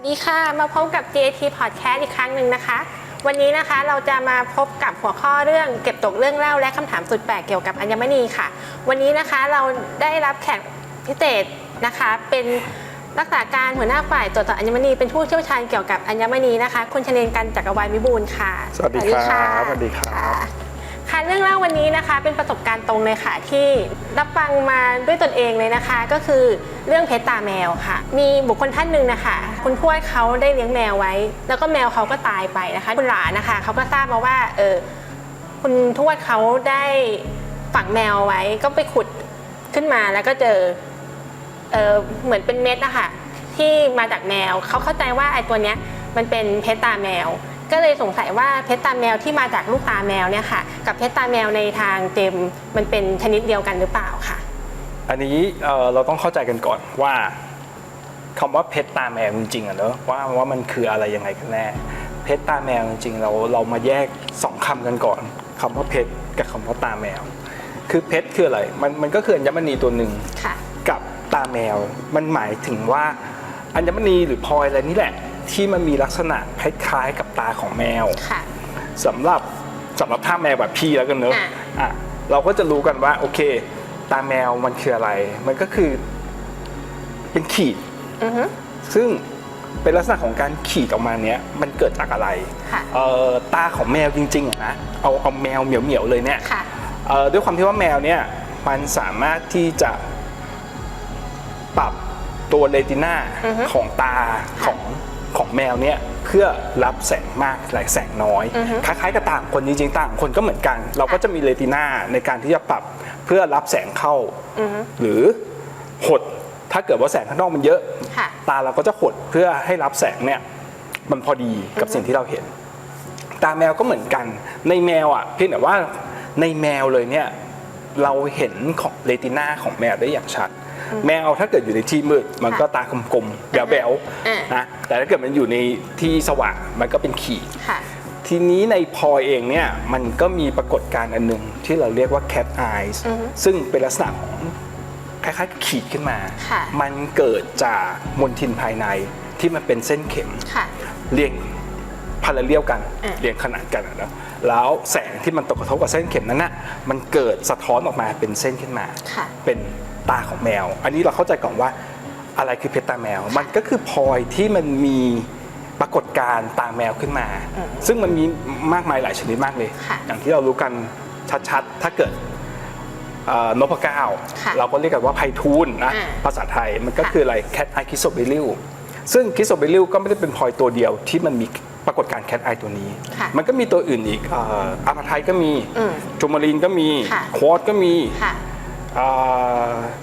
วัสดีค่ะ มาพบกับ GAT Podcast อีกครั้งหนึ่งนะคะ วันนี้นะคะเราจะมาพบกับหัวข้อเรื่องเก็บตกเรื่องเล่าและคำถามสุดแปลกเกี่ยวกับอัญมณีค่ะ วันนี้นะคะเราได้รับแขกพิเศษนะคะ เป็นรักษาการหัวหน้าฝ่ายตรวจสอบอัญมณีเป็นผู้เชี่ยวชาญเกี่ยวกับอัญมณีนะคะคุณชเลนกันจักรวาลวิบูลย์ค่ะ สวัสดีครับะสวัสดีครับ เรื่องเล่าวันนี้นะคะ เป็นประสบการณ์ตรงเลยค่ะ ที่รับฟังมาด้วยตนเองเลยนะคะ ก็คือเรื่องเพชรตาแมวค่ะ มีบุคคลท่านหนึ่งนะคะ คุณทวดเขาได้เลี้ยงแมวไว้ แล้วก็แมวเขาก็ตายไปนะคะ คุณหลานนะคะเขาก็ทราบมาว่าเออคุณทวดเขาได้ฝังแมวไว้ ก็ไปขุดขึ้นมาแล้วก็เจอเออเหมือนเป็นเม็ดนะคะที่มาจากแมวเขาเข้าใจว่าไอ้ตัวเนี้ยมันเป็นเพชรตาแมว ก็เลยสงสัยว่าเพชรตาแมวที่มาจากลูกตาแมวเนี่ยค่ะ กับเพชรตาแมวในทางเจมมันเป็นชนิดเดียวกันหรือเปล่าค่ะ อันนี้เอ่อเราต้องเข้าใจกันก่อนว่าคำว่าเพชรตาแมวจริงๆอะเนอะว่าว่ามันคืออะไรยังไงกันแน่ เพชรตาแมวจริงๆเราเรามาแยกสองคำกันก่อนคำว่าเพชรกับคำว่าตาแมว คือเพชรคืออะไรมันมันก็คืออัญมณีตัวหนึ่ง ค่ะ กับตาแมวมันหมายถึงว่าอัญมณีหรือพลอยอะไรนี่แหละ ที่มันมีลักษณะคล้ายๆ กับตาของแมวค่ะ สำหรับสำหรับท่าแมวแบบพี่แล้วกันเนอะอะ อะเราก็จะรู้กันว่าโอเค ตาแมวมันคืออะไร มันก็คือ เป็นขีด อือฮึ ซึ่งเป็นลักษณะของการขีดออกมาเนี้ยมันเกิดจากอะไรค่ะ เอ่อตาของแมวจริงๆอะนะเอาเอาแมวเหมียวๆเลยเนี่ย ค่ะ เอ่อด้วยความที่ว่าแมวเนี่ยมันสามารถที่จะปรับตัวเรติน่าอือฮึของตาของ ของแมวเนี่ยเพื่อรับแสงมากหลายแสงน้อยอือฮึคล้ายๆกับตาของคนจริงๆตาของคนก็เหมือนกัน เราก็จะมีเรติน่าในการที่จะปรับเพื่อรับแสงเข้าอือฮึหรือหดถ้าเกิดว่าแสงข้างนอกมันเยอะค่ะตาเราก็จะหดเพื่อให้รับแสงเนี่ยมันพอดีกับสิ่งที่เราเห็น ตาแมวก็เหมือนกัน ในแมวอะเพียงแต่ว่าในแมวเลยเนี่ยเราเห็นของเรติน่าของแมวได้อย่างชัด แมวถ้าเกิดอยู่ในที่มืดมันก็ตากลมๆแบ๊วอ่าๆนะแต่ถ้าเกิดมันอยู่ในที่สว่างมันก็เป็นขีดค่ะทีนี้ในพลอยเองเนี่ยมันก็มีปรากฏการณ์อันหนึ่งที่เราเรียกว่า cat eyes อือฮึซึ่งเป็นลักษณะของคล้ายๆกับขีดขึ้นมาค่ะมันเกิดจากมลทินภายในที่มันเป็นเส้นเข็มค่ะเรียงพาราเลียลกันอะเรียงขนานกันอะนะแล้วแสงที่มันตกกระทบกับเส้นเข็มนั้นน่ะมันเกิดสะท้อนออกมาเป็นเส้นขึ้นมาค่ะเป็น ตาของแมว อันนี้เราเข้าใจก่อนว่าอะไรคือเพชรตาแมว มันก็คือพลอยที่มันมีปรากฏการณ์ตาแมวขึ้นมาอืมซึ่งมันมีมากมายหลายชนิดมากเลยค่ะอย่างที่เรารู้กันชัดๆ ถ้าเกิดเอ่อนพเก้าค่ะเราก็เรียกกันว่าไพฑูรย์นะอ่าภาษาไทยมันก็ค่ะคืออะไรแคทไอคิโซเบลิลซึ่งคิโซเบลิลก็ไม่ได้เป็นพลอยตัวเดียวที่มันมีปรากฏการณ์แคทไอตัวนี้ค่ะมันก็มีตัวอื่นอีกเอ่ออาพาไทก็มีอืมจูมารีนก็มีค่ะควอตก็มีค่ะ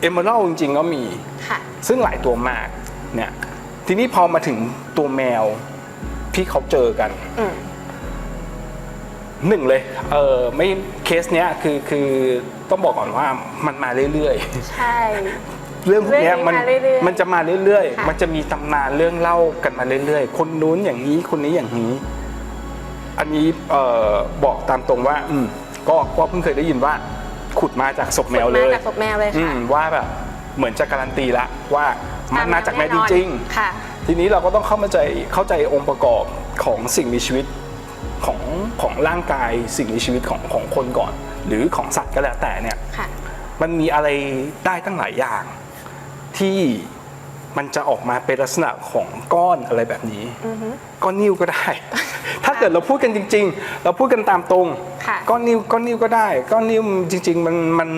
เอมเมอรัลจริงๆก็มีค่ะซึ่งหลายตัวมากเนี่ยทีนี้พอมาถึงตัวแมวที่เขาเจอกันอืมหนึ่งเลยเออไม่เคสเนี้ยคือคือต้องบอกก่อนว่ามันมาเรื่อยใช่ๆเรื่องพวกเนี้ยมันเรื่องนี้มาเรื่อยๆมันจะมาเรื่อยค่ะๆมันจะมีตำนานเรื่องเล่ากันมาเรื่อยๆ คนนู้นอย่างนี้คนนี้อย่างนี้ อันนี้เอ่อบอกตามตรงว่า อืมก็ก็เพิ่งเคยได้ยินว่า ขุดมาจากศพแมวเลย มาจากศพแมวเลยอืค่ะ มว่าแบบเหมือนจะการันตีละว่ามันมาจากแมวจริง ๆ ค่ะ ทีนี้เราก็ต้องเข้ามาใจเข้าใจองค์ประกอบของสิ่งมีชีวิตของของร่างกายสิ่งมีชีวิตของของคนก่อน หรือของสัตว์ก็แล้วแต่เนี่ย ค่ะ มันมีอะไรได้ตั้งหลายอย่างที่ มันจะออกมาเป็นลักษณะของก้อนอะไรแบบนี้อือฮึก้อนนิ้วก็ได้ ถ้าเกิดเราพูดกันจริง ๆ เราพูดกันตามตรงค่ะก้อนนิ้วก้อนนิ้วก็ได้ ก้อนนิ้วจริง ๆ มันมัน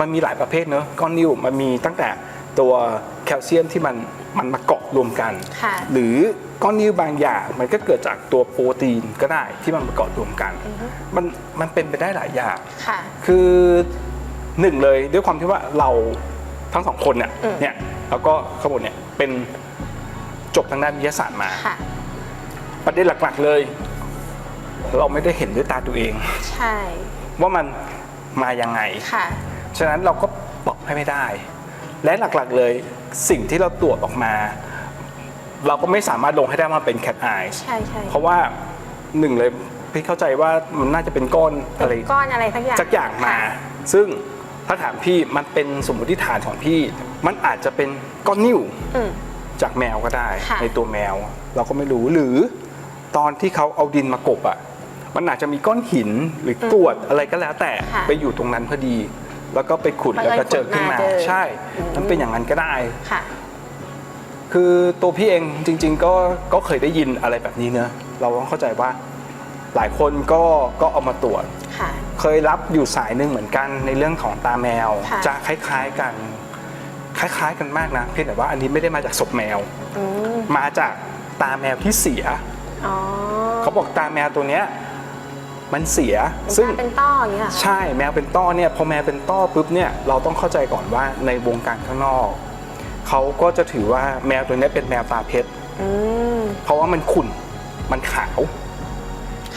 มันมีหลายประเภทเนอะก้อนนิ้วมันมีตั้งแต่ตัวแคลเซียมที่มันมันมาเกาะรวมกันค่ะหรือก้อนนิ้วบางอย่างมันก็เกิดจากตัวโปรตีนก็ได้ที่มันมาเกาะรวมกัน มันมันเป็นไปได้หลายอย่างค่ะคือหนึ่งเลยด้วยความที่ว่าเรา ทั้งสองคนเนี่ยอืม เนี่ยแล้วก็ขบวนเนี่ยเป็นจบทางด้านวิทยาศาสตร์มา ค่ะ ประเด็นหลักๆเลย เราไม่ได้เห็นด้วยตาตัวเอง ใช่ว่ามันมายังไง ค่ะ ฉะนั้นเราก็บอกให้ไม่ได้ และหลักๆเลยสิ่งที่เราตรวจออกมา เราก็ไม่สามารถลงให้ได้ว่าเป็น cat eyes ใช่ใช่เพราะว่าหนึ่งเลยพี่เข้าใจว่ามันน่าจะเป็นก้อนอะไรก้อนอะไรสักอย่างสักอย่างมา ค่ะซึ่ง ถ้าถามพี่มันเป็นสมมติฐานของพี่ มันอาจจะเป็นก้อนนิ้วอืมเจากแมวก็ได้ ค่ะ ในตัวแมว เราก็ไม่รู้หรือตอนที่เขาเอาดินมากบอะมันอาจจะมีก้อนหินหรือกรวดอะไรก็แล้วแต่ค่ะไปอยู่ตรงนั้นพอดี แล้วก็ไปขุดบังเอิญแล้วก็เจอขึ้นมา ขุดมาเจอ ใช่อืมมันเป็นอย่างนั้นก็ได้ ค่ะ คือตัวพี่เองจริง ๆ ก็ก็เคยได้ยินอะไรแบบนี้เนอะเราต้องเข้าใจว่า หลายคนก็ก็เอามาตรวจ ค่ะ เคยรับอยู่สายหนึ่งเหมือนกันในเรื่องของตาแมว ค่ะ จะคล้ายๆกัน คล้าย ๆ กันมากนะเพียงแต่ว่าอันนี้ไม่ได้มาจากศพแมว อืมมาจากตาแมวที่เสีย อ๋อเขาบอกตาแมวตัวเนี้ยมันเสียซึ่ซึ่งง เป็นต้ออย่างเงี้ยเหรอใช่แมวเป็นต้อเนี่ยพอแมวเป็นต้อปุ๊บเนี่ยเราต้องเข้าใจก่อนว่าในวงการข้างนอกเขาก็จะถือว่าแมวตัวเนี้ยเป็นแมวตาเพชร อืมเพราะว่ามันขุ่นมันขาว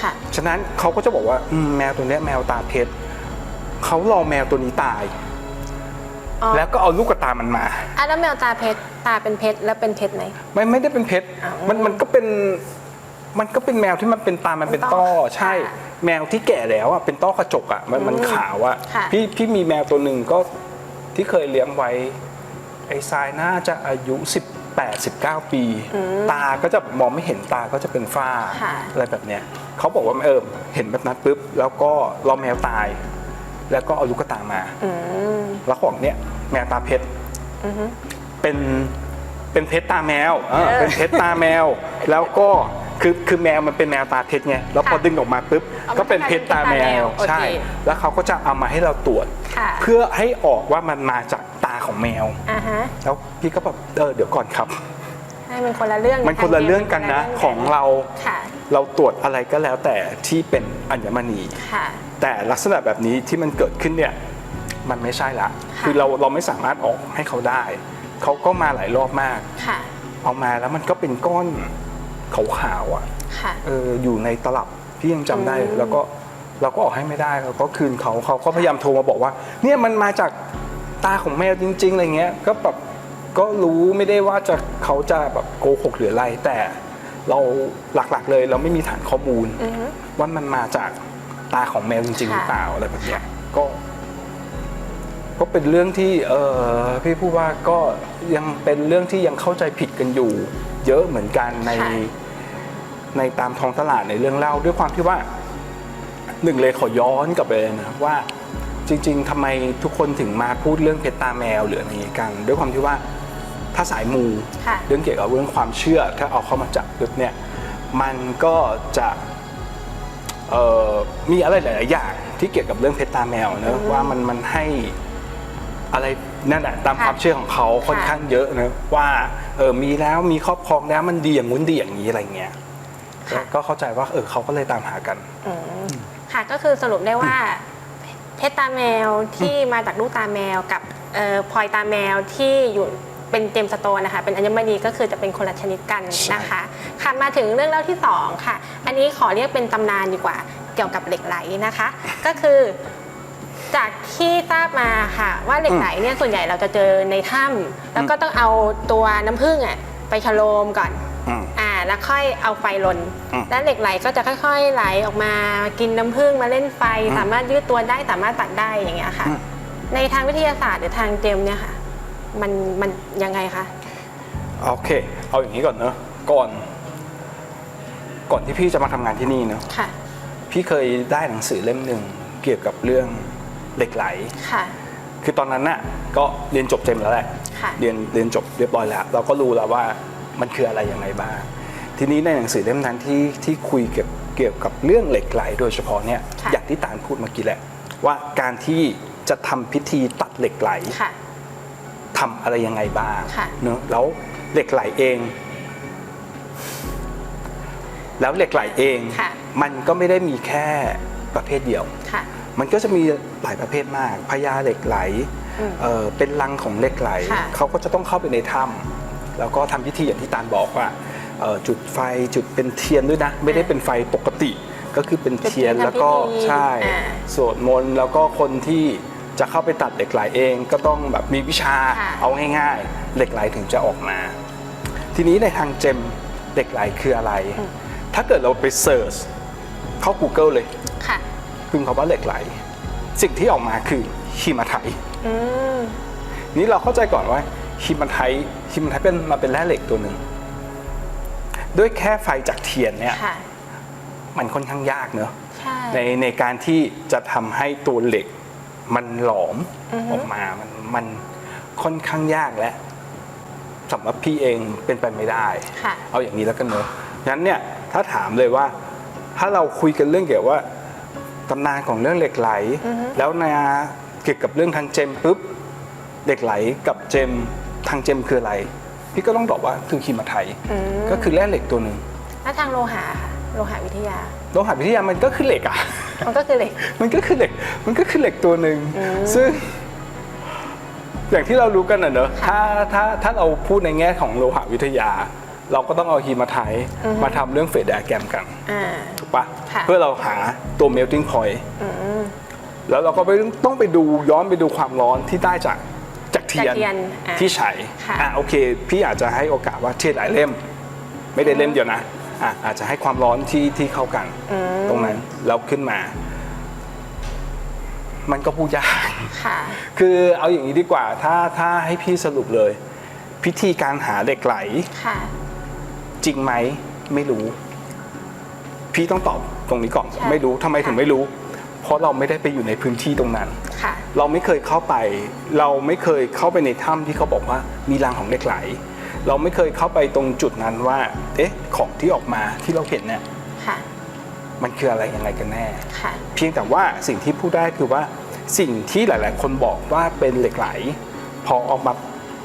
ค่ะ ฉะนั้นเขาก็จะบอกว่าอืมแมวตัวเนี้ยแมวตาเพชรเขารอแมวตัวนี้ตาย อ๋อ แล้วก็เอาลูกกระตามันมา อะแล้วแมวตาเพชรตาเป็นเพชรแล้วเป็นเพชรไหม ไม่ไม่ได้เป็นเพชรอ้าวมันมันก็เป็น มันก็เป็นแมวที่มันเป็นตา มันเป็นเป็นต้ต้ออใช่ค่ะแมวที่แก่แล้วอะ เป็นต้อกระจกอะ มันมันขาวอะ ค่ะ พี่พี่มีแมวตัวหนึ่งก็ที่เคยเลี้ยงไว้ ไอ้ทรายน่าจะอายุ18 19ปี ตาก็จะมองไม่เห็นตาก็จะเป็นฝ้าค่ะอะไรแบบเนี้ยเขาบอกว่าเออเห็นแบบนั้นปุ๊บแล้วก็รอแมวตาย แล้วก็เอาลูกกระตามาอืมแล้วเขาบอกเนี่ยแมวตาเพชรอือฮึเป็นเป็นเพชรตาแมวเออเออเป็นเพชรตาแมว แล้วก็คือคือแมวมันเป็นแมวตาเพชรไงแล้วพอค่ะดึงออกมาปุ๊บเอามาก็เป็นเพชรตาแมวโอเคใช่ แล้วเขาก็จะเอามาให้เราตรวจค่ะเพื่อให้ออกว่ามันมาจากตา ของแมว อ่าฮะแล้วพี่ก็แบบเออเดี๋ยวก่อนครับ ให้มันคนละเรื่องมันคนละเรื่องกันนะคของเราค่ะเราตรวจอะไรก็แล้วแต่ที่เป็นอัญมณี ค่ะ แต่ลักษณะแบบนี้ที่มันเกิดขึ้นเนี่ยมันไม่ใช่ละค่ะคือเราเราไม่สามารถออกให้เขาได้ เขาก็มาหลายรอบมากค่ะเอามาแล้วมันก็เป็นก้อนขาวๆอะค่ะ เอออยู่ในตลับพี่ยังจำได้อืมแล้วก็เราก็ออกให้ไม่ได้เราก็คืนเขาเขาก็พยายามโทรมาบอกว่า เนี่ยมันมาจาก ตาของแมวจริง ๆ อะไรเงี้ย ก็แบบก็รู้ไม่ได้ว่าจะเขาจะแบบโกหกหรืออะไร แต่เราหลักๆเลยเราไม่มีฐานข้อมูล อือฮึ ว่ามันมาจากตาของแมวจริงๆหค่ะ รือเปล่าอะไรแบบเนี้ยก็ ก็เป็นเรื่องที่ เออพี่พูดว่าก็ยังเป็นเรื่องที่ยังเข้าใจผิดกันอยู่ เยอะเหมือนกันในค่ะ ในตามท้องตลาดในเรื่องเล่า ด้วยความที่ว่าหนึ่งเลยขอย้อนกลับไปเลยนะว่า จริง ๆทำไมทุกคนถึงมาพูดเรื่องเพชรตาแมวหรืออะไรอย่างงี้กัน ด้วยความที่ว่าถ้าสายมูค่ะเรื่องเกี่ยวกับเรื่องความเชื่อ ถ้าเอาเข้ามาจับปุ๊บเนี่ยมันก็จะเอ่อมีอะไรหลาย ๆ อย่างที่เกี่ยวกับเรื่องเพชรตาแมวเนอะว่ามันมันให้อะไรนั่นแหละตามค่ะความเชื่อของเขาค่อนข้างเยอะนะว่าเออมีแล้วมีครอบครองแล้วมันดีอย่างงู้นดีอย่างนี้อะไรเงี้ยค่ะก็เข้าใจว่าเออเขาก็เลยตามหากันอืมค่ะก็คือสรุปได้ว่าเพ ชรตาแมวที่มาจากลูกตาแมวกับเอ่อพลอยตาแมวที่อยู่เป็นเจมสโตนนะคะ เป็นอัญมณีก็คือจะเป็นคนละชนิดกันนะคะค่ะมาถึงเรื่องเล่าที่สองค่ะ อันนี้ขอเรียกเป็นตำนานดีกว่าเกี่ยวกับเหล็กไหลนะคะ ก็คือจากที่ทราบมาค่ะ ว่าเหล็กไหลเนี่ยส่วนใหญ่เราจะเจอในถ้ำแล้วก็ต้องเอาตัวน้ำผึ้งอะไปฉโลมก่อน อืมอ่าแล้วค่อยเอาไฟลนอืมแล้วเหล็กไหลก็จะค่อย ๆ ไหลออกมากินน้ำผึ้งมาเล่นไฟ สามารถยืดตัวได้สามารถตัดได้อย่างเงี้ยค่ะอืมในทางวิทยาศาสตร์หรือทางเจมเนี่ยค่ะ มันมันยังไงคะโอเค เอาอย่างนี้ก่อนเนอะก่อน ก่อนที่พี่จะมาทำงานที่นี่เนอะค่ะ พี่เคยได้หนังสือเล่มหนึ่งเกี่ยวกับเรื่องเหล็กไหลค่ะ คือตอนนั้นน่ะก็เรียนจบเจมแล้วแหละค่ะเรียนเรียนจบเรียบร้อยแล้ว เราก็รู้แล้วว่า มันคืออะไรยังไงบ้าง ทีนี้ในหนังสือเล่มนั้นที่ที่คุยเกี่ยวเกี่ยวกับเรื่องเหล็กไหลโดยเฉพาะเนี่ยค่ะ อย่างที่ตาลพูดเมื่อกี้แหละ ว่าการที่จะทำพิธีตัดเหล็กไหล ค่ะ ทำอะไรยังไงบ้างค่ะ เนอะแล้วเหล็กไหลเอง แล้วเหล็กไหลเอง ค่ะ มันก็ไม่ได้มีแค่ประเภทเดียว ค่ะ มันก็จะมีหลายประเภทมากพญาเหล็กไหลอืมเอ่อเป็นรังของเหล็กไหล ค่ะ เขาก็จะต้องเข้าไปในถ้ำ แล้วก็ทำพิธีอย่างที่ตาลบอกว่าเอ่อจุดไฟจุดเป็นเทียนด้วยนะ ไม่ได้เป็นไฟปกติ ก็คือเป็นเทียนจุดเทียนแล้วก็ทำพิธีใช่อ่าสวดมนต์แล้วก็คนที่จะเข้าไปตัดเหล็กไหลเองก็ต้องแบบมีวิชาค่ะเอาง่ายๆ เหล็กไหลถึงจะออกมา ทีนี้ในทางเจมเหล็กไหลคืออะไร ถ้าเกิดเราไปเสิร์ชเข้า Google เลยค่ะพิมพ์คำว่าเหล็กไหล สิ่งที่ออกมาคือฮิมาไทอืมนี่เราเข้าใจก่อนว่าฮิมาไท ฮิมาไทเป็นมาเป็นแร่เหล็กตัวหนึ่งด้วยแค่ไฟจากเทียนเนี่ยค่ะ มันค่อนข้างยากเนอะใช่ ในในการที่จะทำให้ตัวเหล็กมันหลอมอือฮึ ออกมามันมันค่อนข้างยากและสำหรับพี่เองเป็นไปไม่ได้ ค่ะ เอาอย่างนี้แล้วกันเนอะงั้นเนี่ยถ้าถามเลยว่า ถ้าเราคุยกันเรื่องเกี่ยวว่าตำนานของเรื่องเหล็กไหล อือฮึ แล้วนะเกี่ยวกับเรื่องทางเจมปุ๊บเหล็กไหลกับเจม ทางเจมคืออะไร พี่ก็ต้องตอบว่าคือคีมาไทย อืมก็คือแร่เหล็กตัวหนึ่งแล้วทางโลหะค่ะโลหะวิทยา โลหะวิทยามันก็คือเหล็กอะ มันก็คือเหล็ก มันก็คือเหล็ก มันก็คือเหล็กตัวหนึ่ง อืมซึ่ง อย่างที่เรารู้กันนะเนอะค่ะถ้าถ้าถ้าเราพูดในแง่ของโลหะวิทยา เราก็ต้องเอาฮีมาไทยอือฮึ มาทำเรื่องเฟสไดอะแกรมกัน อ่า ถูกปะค่ะ เพื่อเราหาตัว melting point อืมแล้วเราก็ไปต้องไปดูย้อนไปดูความร้อนที่ได้จากจาก เทียนจากเทียนอะที่ใช้ค่ะอะโอเค พี่อาจจะให้โอกาสว่าเทียนหลายเล่ม ไม่ได้เล่มเดียวนะอะอาจจะให้ความร้อนที่ที่เข้ากัน อืม ตรงนั้นแล้วขึ้นมา มันก็พูดยาก ค่ะ คือเอาอย่างนี้ดีกว่า ถ้าถ้าให้พี่สรุปเลย พิธีการหาเหล็กไหล ค่ะ จริงไหมไม่รู้ พี่ต้องตอบตรงนี้ก่อน ใช่ไม่รู้ทำไมค่ะถึงไม่รู้ เพราะเราไม่ได้ไปอยู่ในพื้นที่ตรงนั้น ค่ะ เราไม่เคยเข้าไป เราไม่เคยเข้าไปในถ้ำที่เขาบอกว่ามีรังของเหล็กไหล เราไม่เคยเข้าไปตรงจุดนั้นว่า เอ๊ะ ของที่ออกมาที่เราเห็นเนี่ย ค่ะ มันคืออะไรยังไงกันแน่ ค่ะ เพียงแต่ว่าสิ่งที่พูดได้คือว่าสิ่งที่หลาย ๆ คนบอกว่าเป็นเหล็กไหล พอออกมา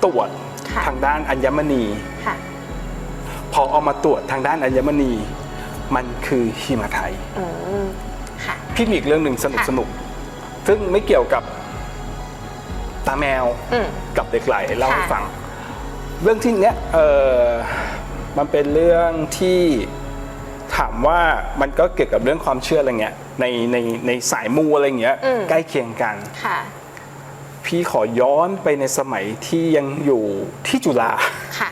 ตรวจค่ะ ทางด้านอัญมณี ค่ะ พอเอามาตรวจทางด้านอัญมณี มันคือฮิมาไทย อืมค่ะ พี่มีอีกเรื่องหนึ่งสนุกค่ะ สนุก ซึ่งไม่เกี่ยวกับตาแมวอืม กับเหล็กไหลเล่าให้ค่ะ ฟัง เรื่องที่เนี้ยเออมันเป็นเรื่องที่ถามว่ามันก็เกี่ยวกับเรื่องความเชื่ออะไรเงี้ยในในในสายมูอะไรเงี้ยอืม ใกล้เคียงกัน ค่ะ พี่ขอย้อนไปในสมัยที่ยังอยู่ที่จุฬา ค่ะ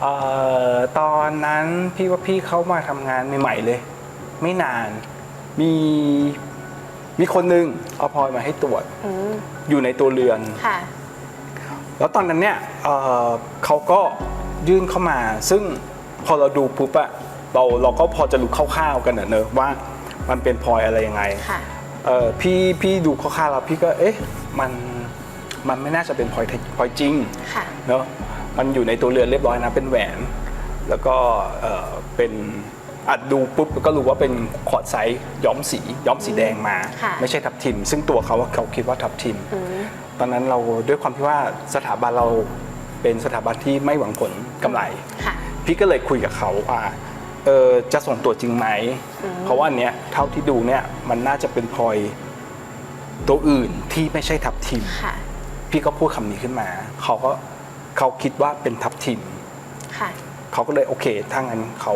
เอ่อตอนนั้นพี่ว่าพี่เข้ามาทำงานใหม่ๆเลย ไม่นาน มีมีคนหนึ่งเอาพลอยมาให้ตรวจอืมอยู่ในตัวเรือน ค่ะ แล้วตอนนั้นเนี่ยเอ่อเขาก็ยื่นเข้ามา ซึ่งพอเราดูปุ๊บอะเราเราก็พอจะรู้คร่าวๆกันอะเนอะว่ามันเป็นพลอยอะไรยังไง ค่ะ เอ่อพี่พี่ดูคร่าวๆแล้วพี่ก็เอ๊ะมันมันไม่น่าจะเป็นพลอยพลอยจริงค่ะ เนอะมันอยู่ในตัวเรือนเรียบร้อยนะเป็นแหวน แล้วก็เอ่อเป็น อัดดูปุ๊บก็รู้ว่าเป็นขอดไซส์ย้อมสีย้อมสีแดงมา ค่ะ ไม่ใช่ทับทิม ซึ่งตัวเขาอะเขาคิดว่าทับทิม อืม ตอนนั้นเราด้วยความที่ว่าสถาบันเราเป็นสถาบันที่ไม่หวังผลกำไร ค่ะ พี่ก็เลยคุยกับเขาว่าเออจะส่งตัวจริงไหม อืม เพราะว่าอันเนี้ยเท่าที่ดูเนี่ยมันน่าจะเป็นพลอยตัวอื่นที่ไม่ใช่ทับทิม ค่ะ พี่ก็พูดคำนี้ขึ้นมา เขาก็เขาคิดว่าเป็นทับทิม ค่ะ เขาก็เลยโอเค ถ้างั้นเขา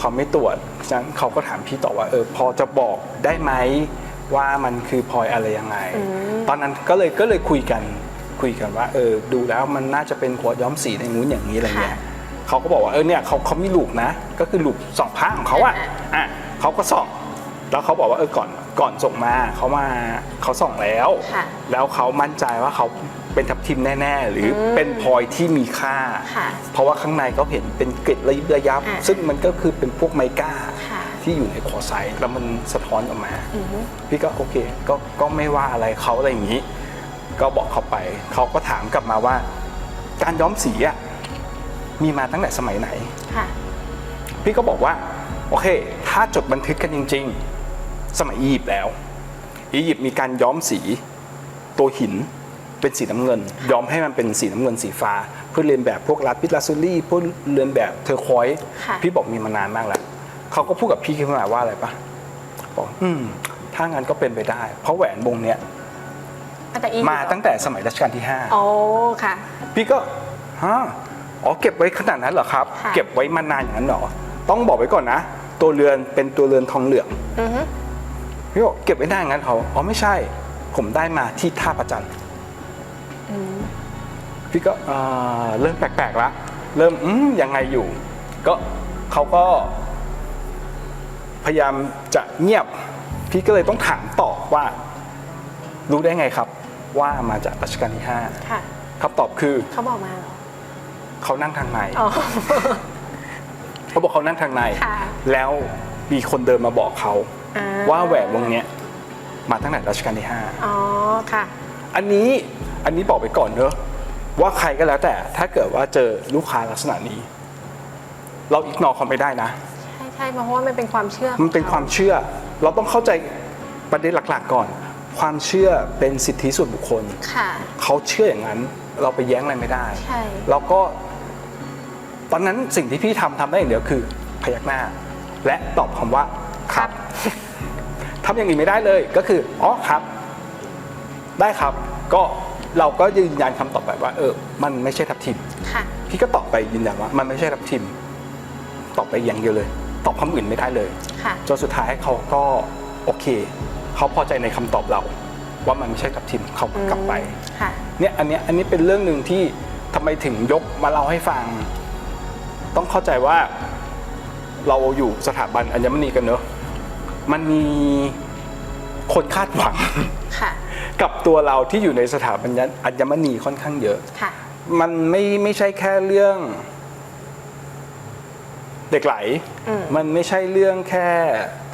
เขาไม่ตรวจฉะนั้นเขาก็ถามพี่ต่อว่าเออพอจะบอกได้ไหมว่ามันคือพลอยอะไรยังไงอืมตอนนั้นก็เลยก็เลยคุยกันคุยกันว่าเออดูแล้วมันน่าจะเป็นขวดย้อมสีในนู้นอย่างนี้อะไรเงี้ยค่ะเขาก็บอกว่าเออเนี่ยเขาเขามีลูกนะ ก็คือลูกสองพระของเขาอะอ่าอะเขาก็ส่อง แล้วเขาบอกว่าเออก่อนก่อนส่งมาเขามาเขาส่องแล้วค่ะแล้วเขามั่นใจว่าเขา เป็นทับทิมแน่ๆ หรืออมเป็นพลอยที่มีค่า ค่ะเพราะว่าข้างในเขาเห็นเป็นเกล็ดระยิบระยับ อ่าซึ่งมันก็คือเป็นพวกไมก้า ค่ะ ที่อยู่ในคอไซต์แล้วมันสะท้อนออกมา อืมพี่ก็โอเคก็ก็ไม่ว่าอะไรเขาอะไรอย่างนี้ ก็บอกเขาไป เขาก็ถามกลับมาว่า การย้อมสีอะมีมาตั้งแต่สมัยไหน ค่ะ พี่ก็บอกว่า โอเค ถ้าจดบันทึกกันจริง ๆ สมัยอียิปต์แล้ว อียิปต์มีการย้อมสีตัวหิน เป็นสีน้ำเงินย้อมให้มันเป็นสีน้ำเงินสีฟ้า เพื่อเรียนแบบพวกลาปิสลาซูลี่เพื่อเรียนแบบเทอร์ควอยซ์ค่ะพี่บอกมีมานานมากแล้วเขาก็พูดกับพี่ขึ้นมาว่าอะไรปะบอกอืมถ้างั้นก็เป็นไปได้ เพราะแหวนวงเนี้ยแต่อียิปต์มาตั้งแต่สมัยรัชกาลที่ห้าโอ้ค่ะ พี่ก็ฮะอ๋อเก็บไว้ขนาดนั้นเหรอครับค่ะเก็บไว้มานานอย่างนั้นเหรอต้องบอกไว้ก่อนนะ ตัวเรือนเป็นตัวเรือนทองเหลืองอือฮึพี่บอกเก็บไว้นานงั้นเขาอ๋อไม่ใช่ ผมได้มาที่ท่าประจันทร์อืม พี่ก็อ่าเริ่มแปลกๆละเริ่มอืมยังไงอยู่ ก็เขาก็ พยายามจะเงียบ พี่ก็เลยต้องถามต่อว่า รู้ได้ไงครับ ว่ามาจากรัชกาลที่ห้าค่ะคำตอบคือเขาบอกมาเหรอเขานั่งทางในอ๋อเขาบอกเขานั่งทางในค่ะแล้วมีคนเดินมาบอกเขาอ่ว่าแหวนวงเนี้ยมาตั้งแต่รัชกาลที่อ๋อค่ะ5อันนี้ อันนี้บอกไปก่อนเนอะว่าใครก็แล้วแต่ถ้าเกิดว่าเจอลูกค้าลักษณะนี้ เราอีกนอเขาไม่ได้นะ ใช่ใช่เพราะว่ามันเป็นความเชื่อ มันเป็นความเชื่อ เราต้องเข้าใจประเด็นหลักๆก่อน ความเชื่อเป็นสิทธิส่วนบุคคลค่ะเขาเชื่ออย่างนั้น เราไปแย้งอะไรไม่ได้ใช่แล้วก็ ตอนนั้นสิ่งที่พี่ทำทำได้อย่างเดียวคือ พยักหน้า และตอบคำว่าครับทำอย่างอื่นไม่ได้เลยก็คืออ๋อครับ ได้ครับก็ เราก็ยืนยันคำตอบไปว่า เออ มันไม่ใช่ทับทิมค่ะพี่ก็ตอบไปยืนยันว่า มันไม่ใช่ทับทิม ตอบไปอย่างเดียวเลย ตอบคำอื่นไม่ได้เลยค่ะจนสุดท้ายเขาก็โอเคเขาพอใจในคำตอบเรา ว่ามันไม่ใช่ทับทิมเขาก็กลับไปค่ะเนี่ยอันเนี้ยอันนี้เป็นเรื่องหนึ่งที่ทำไมถึงยกมาเล่าให้ฟัง ต้องเข้าใจว่าเราอยู่สถาบันอัญมณีกันเนอะมันมีคนคาดหวังค่ะ กับตัวเราที่อยู่ในสถาบันอัญมณีค่อนข้างเยอะค่ะมันไม่ไม่ใช่แค่เรื่อง เด็กไหลอืมมันไม่ใช่เรื่องแค่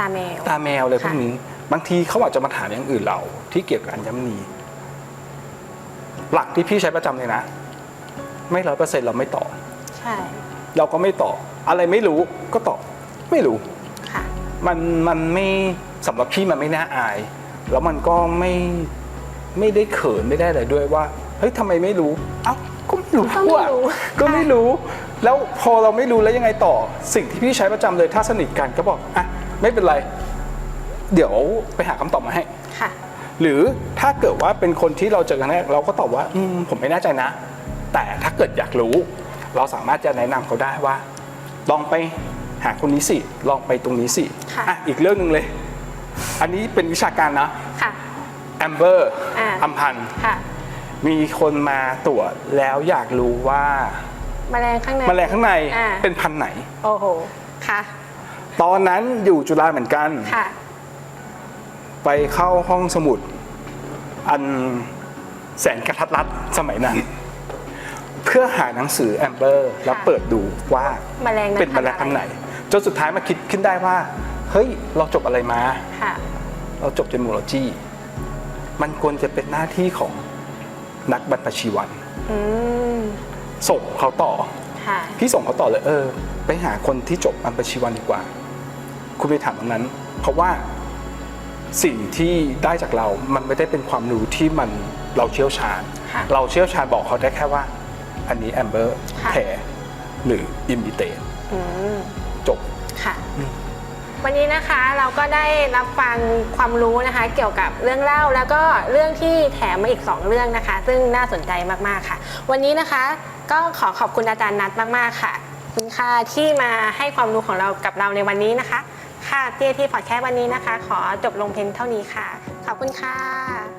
ตาแมวตาแมวเลยพวกค่ะนี้ บางทีเขาอาจจะมาถามอย่างอื่นเรา ที่เกี่ยวกับอัญมณี หลักที่พี่ใช้ประจำเลยนะ ไม่ร้อยเปอร์เซ็นต์เราไม่ตอบใช่ เราก็ไม่ตอบอะไรไม่รู้ก็ตอบไม่รู้ค่ะมันมันไม่สำหรับพี่มันไม่น่าอาย แล้วมันก็ไม่ ไม่ได้เขินไม่ได้อะไรด้วยว่าเฮ้ยทำไมไม่รู้เอ้าก็ไม่รู้ก็ไม่อะรู้ก็ไม่รู้แล้วพอเราไม่รู้แล้วยังไงต่อสิ่งที่พี่ใช้ประจำเลยถ้าสนิทกันก็บอกอะไม่เป็นไร เดี๋ยวไปหาคำตอบมาให้ ค่ะ หรือถ้าเกิดว่าเป็นคนที่เราเจอกันแรกเราก็ตอบว่าอืมผมไม่แน่ใจนะ แต่ถ้าเกิดอยากรู้ เราสามารถจะแนะนำเขาได้ว่า ลองไปหาคนนี้สิ ลองไปตรงนี้สิค่ะ อะอีกเรื่องหนึ่งเลย อันนี้เป็นวิชาการนะ ค่ะ แอมเบอร์อ่า อัมพันธ์ค่ะมีคนมาตรวจแล้วอยากรู้ว่าแมลงข้างใน แมลงข้างในอ่า เป็นพันธุ์ไหน โอ้โห ค่ะ ตอนนั้นอยู่จุฬาเหมือนกัน ค่ะ ไปเข้าห้องสมุด อันแสนกระทัดรัดสมัยนั้น เพื่อหาหนังสือแอมเบอร์แล้วเปิดดูว่าแมลงนั้นเป็นแมลงพันธุ์ไหนจนสุดท้ายมาคิดขึ้นได้ว่า เฮ้ย เราจบอะไรมา ค่ะ เราจบเจมูโลจี มันควรจะเป็นหน้าที่ของนักบรรพชีวันอืมส่งเขาต่อ ค่ะ พี่ส่งเขาต่อเลยเออ ไปหาคนที่จบบรรพชีวันดีกว่า คุณไปถามตรงนั้น เพราะว่าสิ่งที่ได้จากเรา มันไม่ได้เป็นความรู้ที่มันเราเชี่ยวชาญ ค่ะเราเชี่ยวชาญบอกเขาได้แค่ว่า อันนี้แอมเบอร์ค่ะแท้หรืออิมิเตอืมจบ ค่ะ วันนี้นะคะเราก็ได้รับฟังความรู้นะคะ เกี่ยวกับเรื่องเล่าแล้วก็เรื่องที่แถมมาอีก 2 เรื่องนะคะ ซึ่งน่าสนใจมากๆค่ะ วันนี้นะคะก็ขอขอบคุณอาจารย์นัทมากๆค่ะคุณค่ะที่มาให้ความรู้ของเรากับเราในวันนี้นะคะ ค่ะเตี้ยที่พอดแคสต์วันนี้นะคะ ขอจบลงเพียงเท่านี้ค่ะ ขอบคุณค่ะ